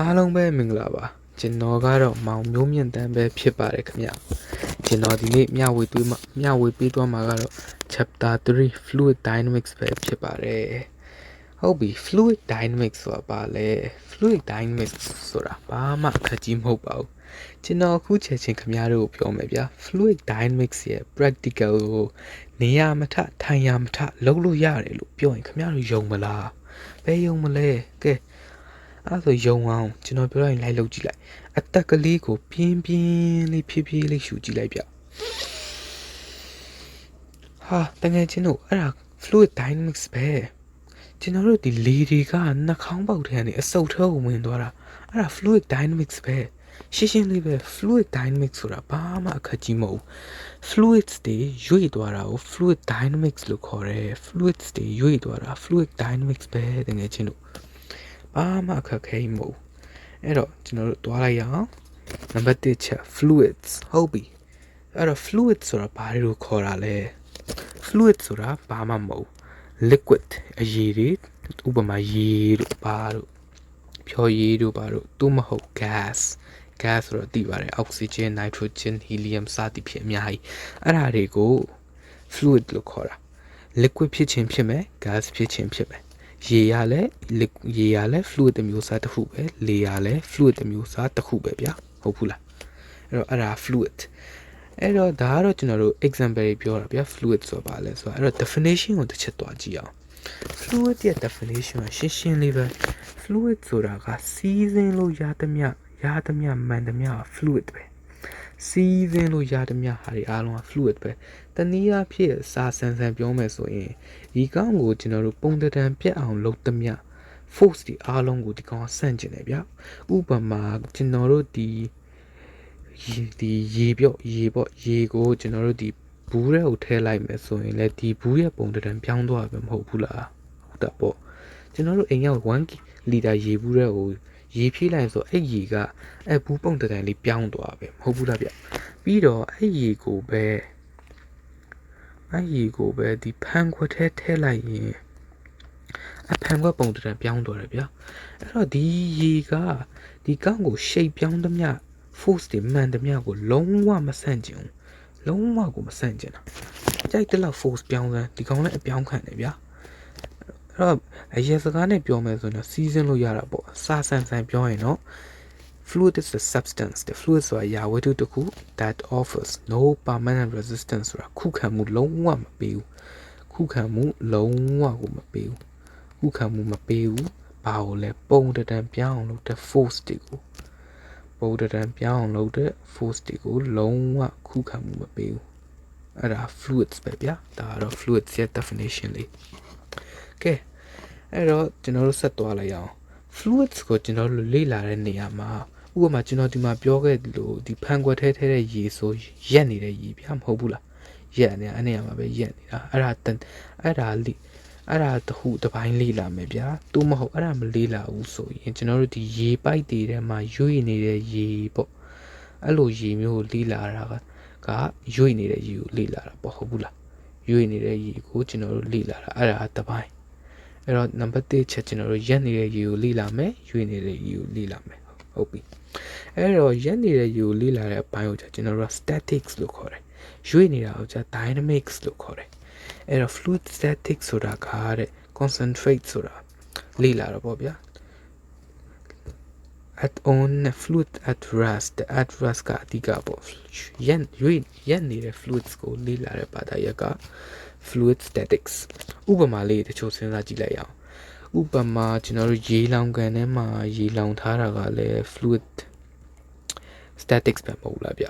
အားလုံးပဲမင်္ဂလာပါကျွန်တော်ကတော့မောင်မျိုးမြင့်တန်းပဲဖြစ်ပါတယ်ခင်ဗျကျွန်တော်ဒီနေ့မျှဝေသွေးမှာမျှဝေပေးသွားမှာကတော့ chapter 3 fluid dynamics ပဲဖြစ်ပါတယ်ဟုတ်ပြီ fluid dynamics ဆိုတာပါလေ fluid dynamics ဆိုတာဘာမှအခက်ကြီးမဟုတ်ပါဘူးကျွန်တော်အခုချက်ချင်းခင်ဗျားတို့ကိုပြောမယ်ဗျာ fluid dynamics ရဲ့ practical ကိုနေရာမထထိုင်ရာမထလုပ်လို့ရတယ်လို့ပြောရင်ခင်ဗျားတို့ယုံမလားဘယ်ယုံမလဲကဲ အဲ့ဒါဆိုယုံအောင်ကျွန်တော်ပြောရရင်လိုက်လုပ်ကြည့်လိုက်အသက်ကလေးကိုပြင်းပြင်းလေးဖြည်းဖြည်းလေးရှူကြည့်လိုက်ဗျဟာတကယ်ချင်းတို့အဲ့ဒါ fluid dynamics ပဲကျွန်တော်တို့ဒီလေတွေကနှာခေါင်းပေါက်ထဲကနေအဆုတ်ထဲကိုဝင်သွားတာအဲ့ဒါ fluid dynamics ပဲရှင်းရှင်းလေးပဲ fluid dynamics ဆိုတာဘာမှအခက်ကြီးမဟုတ်ဘူး fluids တွေရွေ့သွားတာကို fluid dynamics လို့ခေါ်တယ် fluids တွေရွေ့သွားတာ fluid dynamics ပဲတကယ်ချင်းတို့ ဘာမှအခက်ခဲမဟုတ်ဘူးအဲ့တော့ကျွန်တော်တို့တွားလိုက်ရအောင်နံပါတ်1ချက် fluids ဟုတ်ပြီအဲ့တော့ fluid ဆိုတာဘာလို့ခေါ်တာလဲ fluid ဆိုတာဘာမှမဟုတ် liquid အရည်တွေဥပမာရေတို့ဘာတို့ဖြောရည်တို့ဘာတို့သူမဟုတ် gas gas ဆိုတော့သိပါတယ် oxygen nitrogen helium စသည်ဖြင့်အများကြီးအဲ့ဒါတွေကို fluid လို့ခေါ်တာ liquid ဖြစ်ခြင်းဖြစ်မယ် gas ဖြစ်ခြင်းဖြစ်မယ် ရေရလဲရေရလဲ fluid တစ်မျိုးစားတစ်ခုပဲလေရလဲ fluid တစ်မျိုးစားတစ်ခုပဲဗျာဟုတ်ဘူးလားအဲ့တော့အဲ့ဒါ fluid အဲ့တော့ဒါကတော့ကျွန်တော်တို့ example တွေပြောတာဗျာ fluid ဆိုပါလဲဆိုတော့အဲ့တော့ definition ကိုတစ်ချက်သွားကြည့်အောင် fluid ရဲ့ definition ကရှင်းရှင်းလေးပဲ fluid ဆိုတာကစီးစင်းလို့ရသမျှရသမျှမှန်သမျှ fluid ပဲ စီးစင်းလို့ရသမျှဟာတွေအားလုံးက fluid ပဲတနည်းအားဖြင့်စာဆန်ဆန်ပြောမယ်ဆိုရင်ဒီကောင်ကိုကျွန်တော်တို့ပုံတံပြက်အောင်လုပ်သမျှ force ဒီအားလုံးကိုဒီကောင်ကဆန့်ကျင်တယ်ဗျဥပမာကျွန်တော်တို့ဒီဒီရေပြော့ရေပေါ့ရေကိုကျွန်တော်တို့ဒီဘူးထဲကိုထည့်လိုက်မယ်ဆိုရင်လည်းဒီဘူးရဲ့ပုံတံပြောင်းသွားပဲမဟုတ်ဘူးလားဟုတ်တာပေါ့ကျွန်တော်တို့အိမ်ရောက်1လီတာရေဘူးထဲကို ရေဖြည့်လိုက်ဆိုအဲ့ရေကအဲ့ဘူးပုံတံလေးပြောင်းသွားပဲမဟုတ်ဘူးလားဗျပြီးတော့အဲ့ရေကိုပဲအဲ့ရေကိုပဲဒီဖန်ခွက်ထဲထည့်လိုက်ရင်အဖန်ခွက်ပုံတံပြောင်းသွားတယ်ဗျအဲ့တော့ဒီရေကဒီကောင်းကိုရှိတ်ပြောင်းသမျှ force တွေမှန်သမျှကိုလုံးဝမဆန့်ကျင်ဘူးလုံးဝကိုမဆန့်ကျင်တာကြိုက်တဲ့လောက် force ပြောင်းစမ်းဒီကောင်လည်းအပြောင်းခံတယ်ဗျာအဲ့ တော့အရေးစကားနဲ့ပြောမယ်ဆိုတော့စီးစင်းလို့ရတာပေါ့စာဆန်ဆန်ပြောရင်တော့ fluid is the substance the fluid ဆိုတာယာဝတ္ထုတစ်ခု that offers no permanent resistance ဆိုတာခုခံမှုလုံးဝမပေးဘူးခုခံမှုလုံးဝကိုမပေးဘူးခုခံမှုမပေးဘူးဘာလို့လဲပုံတံပြောင်းလို့တဲ့ force တွေကိုပုံတံပြောင်းလို့တဲ့ force တွေကိုလုံးဝခုခံမှုမပေးဘူးအဲ့ဒါ fluids ပဲဗျာဒါကတော့ fluids ရဲ့ definition လေး ကဲအဲ့တော့ကျွန်တော်တို့ဆက်သွားလိုက်အောင် fluids ကိုကျွန်တော်တို့လေ့လာတဲ့နေရာမှာဥပမာကျွန်တော်ဒီမှာပြောခဲ့လို့ဒီဖန်ခွက်ထဲထဲတဲ့ရေဆိုရက်နေတဲ့ရေဗျာမဟုတ်ဘူးလားရက်နေအဲ့နေရာမှာပဲရက်နေတာအဲ့ဒါအဲ့ဒါလိအဲ့ဒါတခုတစ်ပိုင်းလေးလာမယ်ဗျာသူမဟုတ်အဲ့ဒါမလေးလာဘူးဆိုရင်ကျွန်တော်တို့ဒီရေပိုက်တွေထဲမှာရွေ့နေတဲ့ရေပေါ့အဲ့လိုရေမျိုးကိုလေးလာတာကကရွေ့နေတဲ့ရေကိုလေးလာတာပေါ့ဟုတ်ဘူးလားရွေ့နေတဲ့ရေကိုကျွန်တော်တို့လေးလာတာအဲ့ဒါတစ်ပိုင်း အဲ့တော့နံပါတ်1ချက်ကျွန်တော်တို့ရက်နေတဲ့ရေကိုလေးလာမယ်ရွေ့နေတဲ့ရေကိုလေးလာမယ်ဟုတ်ပြီအဲ့တော့ရက်နေတဲ့ရေကိုလေးလာတဲ့အပိုင်းကိုကျွန်တော်တို့က statics လို့ခေါ်တယ်ရွေ့နေတာကိုကျ dynamics လို့ခေါ်တယ်အဲ့တော့ fluid statics ဆိုတာကတဲ့ concentrate ဆိုတာလေ့လာတော့ပေါ့ဗျာ at on fluid at rest at rest ကအဓိကပေါ့ရန်ရွေးရန်နေတဲ့ fluids ကိုလေ့လာတဲ့ဘာသာရပ်က fluid statics ဥပမာလေးတချို့စဉ်းစားကြည့်လိုက်အောင်ဥပမာကျွန်တော်တို့ရေလောင်ကန်ထဲမှာရေလောင်ထားတာကလည်း fluid statics ပဲမဟုတ်လားဗျ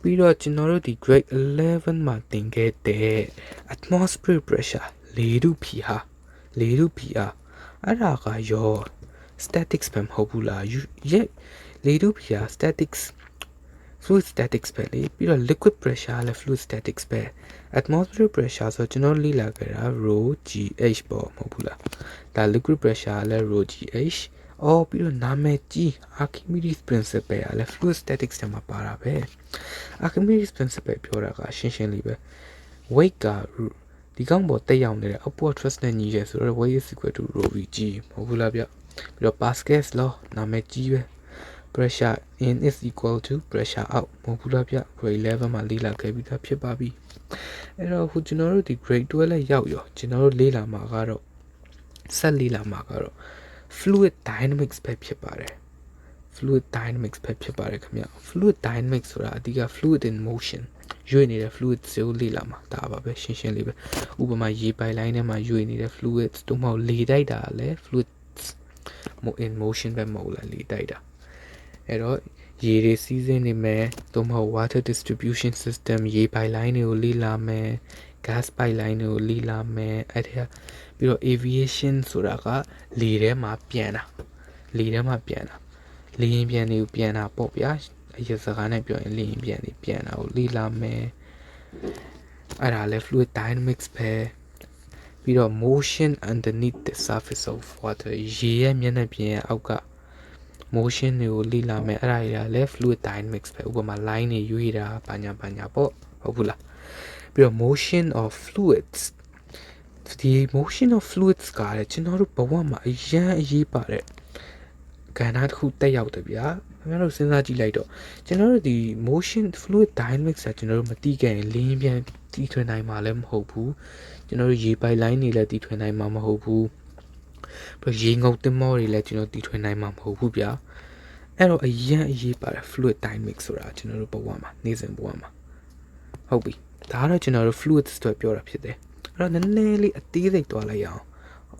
ပြီးတော့ကျွန်တော်တို့ဒီ grade 11မှာသင်ခဲ့တဲ့ atmospheric pressure လေထုဖိအားလေထုဖိအားအဲ့ဒါကရော statics ပဲမဟုတ်ဘူးလားရဲ့လေထုဖိအား statics fluid statics ပဲလေပြီးတော့ liquid pressure လည်း fluid statics ပဲ atmospheric pressure ဆိုကျွန်တော်လေ့လာခဲ့တာ rho gh ပေါ့မဟုတ်ဘူးလားဒါ liquid pressure လည်း rho gh အော်ပြီးတော့နာမည်ကြီး Archimedes principle ကလည်း fluid statics ထဲမှာပါတာပဲ Archimedes principle ပြောတာကရှင်းရှင်းလေးပဲ weight ကဒီကောင်ပေါ်တက်ရောက်နေတဲ့ upward thrust နဲ့ညီရဲဆိုတော့ weight is equal to rho vg မဟုတ်ဘူးလားဗျ ပြီးတော့ Pascal's law နာမည်ကြီးပဲ pressure in is equal to pressure out မဟုတ်ဘူးလားဗျ grade 11မှာလေ့လာခဲ့ပြီးသားဖြစ်ပါပြီအဲ့တော့ခုကျွန်တော်တို့ဒီ grade 12လည်းရောက်ရောကျွန်တော်တို့လေ့လာမှာကတော့ဆက်လေ့လာမှာကတော့ fluid dynamics ပဲဖြစ်ပါတယ် fluid dynamics ပဲဖြစ်ပါတယ်ခင်ဗျ fluid dynamics ဆိုတာအဓိက fluid in motion ရွေ့နေတဲ့ fluid ကိုလေ့လာမှာဒါပါပဲရှင်းရှင်းလေးပဲဥပမာရေပိုက်လိုင်းထဲမှာရွေ့နေတဲ့ fluid တို့မဟုတ်လေတိုက်တာလည်း fluid in motion ပဲမဟုတ်လားလေတိုက်တာ အဲ့တော့ရေတွေစီးဆင်းနေမယ်သို့မဟုတ် water distribution system ရေပိုက်လိုင်းတွေကိုလေ့လာမယ် gas pipeline တွေကိုလေ့လာမယ်အဲ့ဒါပြီးတော့ aviation ဆိုတာကလေထဲမှာပြန်တာလေထဲမှာပြန်တာလေရင်ပြန်တွေကိုပြန်တာပေါ့ဗျာအရစကားနဲ့ပြောရင်လေရင်ပြန်တွေပြန်တာကိုလေ့လာမယ်အဲ့ဒါလည်း fluid dynamics ပဲပြီးတော့ motion underneath the surface of water ရေရဲ့မျက်နှာပြင်ရဲ့အောက်က motion တွေကိုလေ့လာမယ်အဲ့ဒါတွေကလည်း fluid dynamics ပဲဥပမာ line တွေရွေးတာဘာညာဘာညာပေါ့ဟုတ်ဘူးလားပြီးတော့ motion of fluids ဒီ motion of fluids ကလည်းကျွန်တော်တို့ဘဝမှာအရန်အရေးပါတဲ့ကဏ္ဍတစ်ခုတက်ရောက်တယ်ဗျာခင်ဗျားတို့စဉ်းစားကြည့်လိုက်တော့ကျွန်တော်တို့ဒီ motion fluid dynamics ကကျွန်တော်တို့မသိခဲ့ရင်လင်းပြန်တီးထွင်နိုင်မှာလည်းမဟုတ်ဘူးကျွန်တော်တို့ရေပိုက်လိုင်းတွေလည်းတီးထွင်နိုင်မှာမဟုတ်ဘူး ပြီးရေငုပ်တင်မောတွေလည်းကျွန်တော်တီးထွင်နိုင်မှာမဟုတ်ဘူးဗျာအဲ့တော့အရန်အရေးပါတဲ့ fluid dynamics ဆိုတာကျွန်တော်တို့ဘဝမှာနေ့စဉ်ဘဝမှာဟုတ်ပြီဒါကတော့ကျွန်တော်တို့ fluids အတွက်ပြောတာဖြစ်တယ်အဲ့တော့နည်းနည်းလေးအသေးစိတ်သွားလိုက်ရအောင်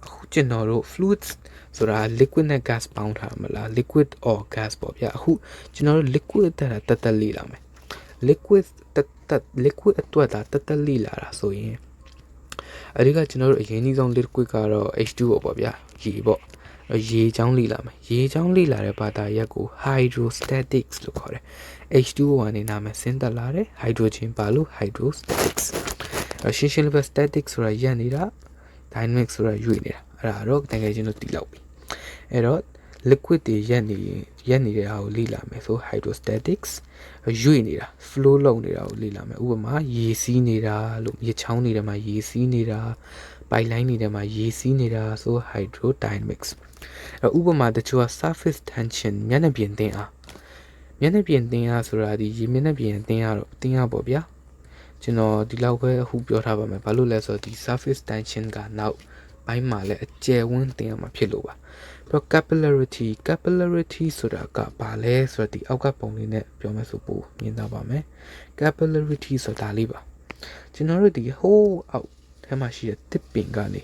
အခုကျွန်တော်တို့ fluids ဆိုတာ liquid နဲ့ gas ပေါင်းထားမှာလား liquid or gas ပေါ့ဗျာအခုကျွန်တော်တို့ liquid တက်တာတက်တက်လေးလာမယ် liquid တက်တက် liquid အတွက်တာတက်တက်လေးလာတာဆိုရင် အဓိကကျွန်တော်တို့အရင်ကြီးဆုံး liquid ကတော့ H2O ပေါ့ဗျာရေပေါ့ရေချောင်းလေလာမယ်ရေချောင်းလေလာတဲ့ဘာသာရပ်ကို hydrostatics လို့ခေါ်တယ် H2O ကနေနာမည်ဆင်းသက်လာတယ် hydrogen ပါလို့ hydrostatics အရှင်းရှင်းလေးပဲ statics ဆိုတာရပ်နေတာ dynamics ဆိုတာရွေ့နေတာအဲ့ဒါတော့တကယ်ချင်းတို့သိလောက်ပြီအဲ့တော့ liquid တွေရက်နေရက်နေတဲ့ဟာကိုလေ့လာမယ်ဆို hydrostatics ရွေ့နေတာ flow လုပ်နေတာကိုလေ့လာမယ်ဥပမာရေစီးနေတာလို့ရေချောင်းနေတဲ့မှာရေစီးနေတာပိုက်လိုင်းနေတဲ့မှာရေစီးနေတာဆို hydrodynamics အဲ့ဥပမာတချို့က surface tension မျက်နှာပြင်တင်းအားမျက်နှာပြင်တင်းအားဆိုတာဒီရေမျက်နှာပြင်တင်းအားတော့တင်းအားပေါ့ဗျာကျွန်တော်ဒီလောက်ပဲအခုပြောထားပါမယ်ဘာလို့လဲဆိုတော့ဒီ surface tension ကနောက်ဘိုင်းမှာလည်းအကျယ်ဝန်းတင်ရမှာဖြစ်လို့ပါ ပြီးတော့ capillarity capillarity ဆိုတာကဘာလဲဆိုတော့ဒီအောက်ကပုံလေးနဲ့ပြောမယ်ဆိုပို့မြင်သားပါမယ် capillarity ဆိုတာလေးပါကျွန်တော်တို့ဒီ whole အောက်ထဲမှာရှိတဲ့တစ်ပင်ကနေ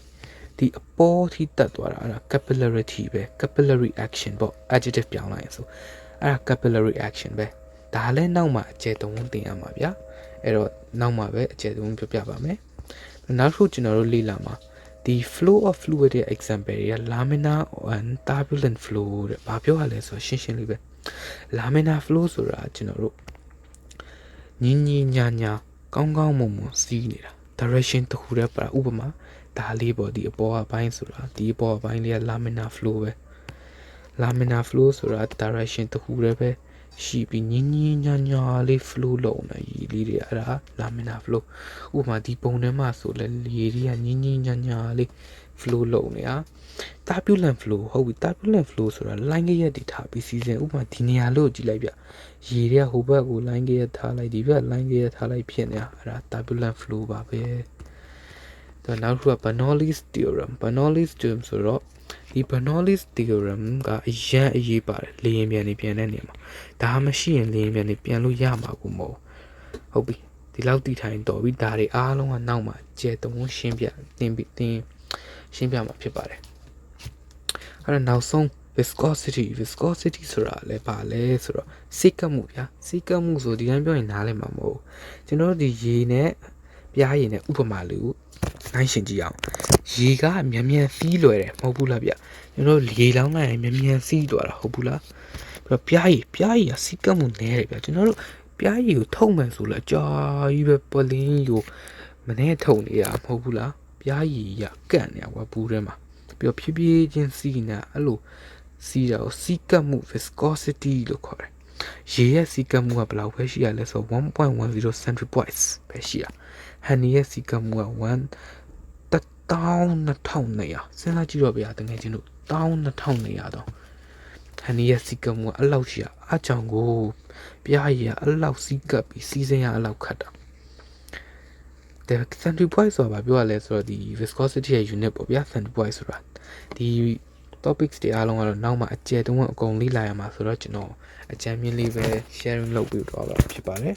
ဒီအပေါ်ထိတက်သွားတာအဲ့ဒါ capillarity ပဲ capillary action ပေါ့ adjective ပြောင်းလိုက်ရင်ဆိုအဲ့ဒါ capillary action ပဲဒါလည်းနောက်မှအကျယ်တုံးတင်ရမှာဗျာအဲ့တော့နောက်မှပဲအကျယ်တုံးပြပြပါမယ်နောက်တစ်ခုကျွန်တော်တို့လေ့လာမှာ ဒီ flow of fluid ရဲ့ example တွေက laminar and turbulent flow တဲ့ဘာပြောရလဲဆိုတော့ရှင်းရှင်းလေးပဲ laminar flow ဆိုတာကျွန်တော်တို့ညင်ညင်ညာညာကောင်းကောင်းမွန်မွန်စီးနေတာ direction တစ်ခုတည်းပါဥပမာဒါလေးပေါ့ဒီအပေါ်အပိုင်းဆိုတာဒီအပေါ်အပိုင်းလေးက laminar flow ပဲ laminar flow ဆိုတာ direction တစ်ခုတည်းပဲ ရှိပြီးညင်ညင်ညာညာလေး flow လုပ်နေရည်လေးတွေအဲ့ဒါ laminar flow ဥပမာဒီပုံထဲမှာဆိုလဲလေတွေကညင်ညင်ညာညာလေး flow လုပ်နေတာ turbulent flow ဟုတ်ပြီ turbulent flow ဆိုတာ line ရက်တွေထားပြီးစီစဉ်ဥပမာဒီနေရာလို့ကြည့်လိုက်ပြရေတွေကဟိုဘက်ကို line ရက်ထားလိုက်ဒီဘက် line ရက်ထားလိုက်ဖြစ်နေတာအဲ့ဒါ turbulent flow ပါပဲတော့နောက်တစ်ခုက Bernoulli's theorem Bernoulli's theorem ဆိုတော့ ဒီ Bernoulli's theorem ကအရန်အရေးပါတယ်လေရင်ပြန်နေပြန်တဲ့နေရာမှာဒါမရှိရင်လေရင်ပြန်နေပြန်လို့ရမှာကိုမဟုတ်ဟုတ်ပြီဒီလောက်တည်ထိုင်တော်ပြီဒါတွေအားလုံးကနောက်မှာကျဲတုံးရှင်းပြတင်ပြီးတင်ရှင်းပြမှာဖြစ်ပါတယ်အဲ့တော့နောက်ဆုံး viscosity viscosity ဆိုတာလည်းပါလဲဆိုတော့စိတ်ကမှုဗျာစိတ်ကမှုဆိုဒီတိုင်းပြောရင်နားလည်မှာမဟုတ်ကျွန်တော်တို့ဒီရေနဲ့ ပြားရည်နဲ့ဥပမာလေးကိုနိုင်ရှင်ကြည့်အောင်ရေကမြန်မြန်စီးလွယ်တယ်မဟုတ်ဘူးလားဗျကျွန်တော်လေလောင်းလိုက်ရင်မြန်မြန်စီးသွားတာဟုတ်ဘူးလားပြီးတော့ပြားရည်ပြားရည်ကစီးကပ်မှုနည်းတယ်ဗျကျွန်တော်တို့ပြားရည်ကိုထုံမှန်ဆိုလဲကြာကြီးပဲပလင်းကိုမနေ့ထုံနေရမဟုတ်ဘူးလားပြားရည်ရကန့်နေကွာဘူးထဲမှာပြီးတော့ဖြည်းဖြည်းချင်းစီးနေတာအဲ့လိုစီးတာကိုစီးကပ်မှု viscosity လို့ခေါ်တယ်ရေရဲ့စီးကပ်မှုကဘယ်လောက်ပဲရှိရလဲဆိုတော့1.10 central points ပဲရှိရ ဟန်နီရဲ့စီးကပ်မှုက1 12200စဉ်းစားကြည့်တော့ဗျာတကယ်ချင်းတို့12400တော့ဟန်နီရဲ့စီကမှုကအလောက်ရှိရအကြောင်ကိုပြားရည်ကအလောက်စီကပ်ပြီးစီးစင်းရအလောက်ခတ်တာ the century point ဆိုတာဘာပြောရလဲဆိုတော့ဒီ viscosity ရဲ့ unit ပေါ့ဗျာ century point ဆိုတာဒီ topics တွေအားလုံးကတော့နောက်မှအကျယ်တုံးအကုန်လေ့လာရမှာဆိုတော့ကျွန်တော်အကြံမြင်လေးပဲ sharing လုပ်ပြီးတော့ပါဖြစ်ပါတယ်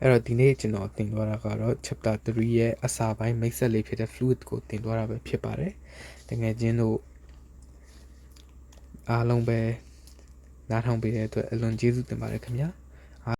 အဲ့တော့ဒီနေ့ကျွန်တော်သင်သွားတာကတော့ chapter 3ရဲ့အစာပိုင်းမိတ်ဆက်လေးဖြစ်တဲ့ fluid ကိုသင်သွားတာပဲဖြစ်ပါတယ်တကယ်ချင်းတို့အားလုံးပဲနားထောင်ပေးတဲ့အတွက်အလွန်ကျေးဇူးတင်ပါတယ်ခင်ဗျာ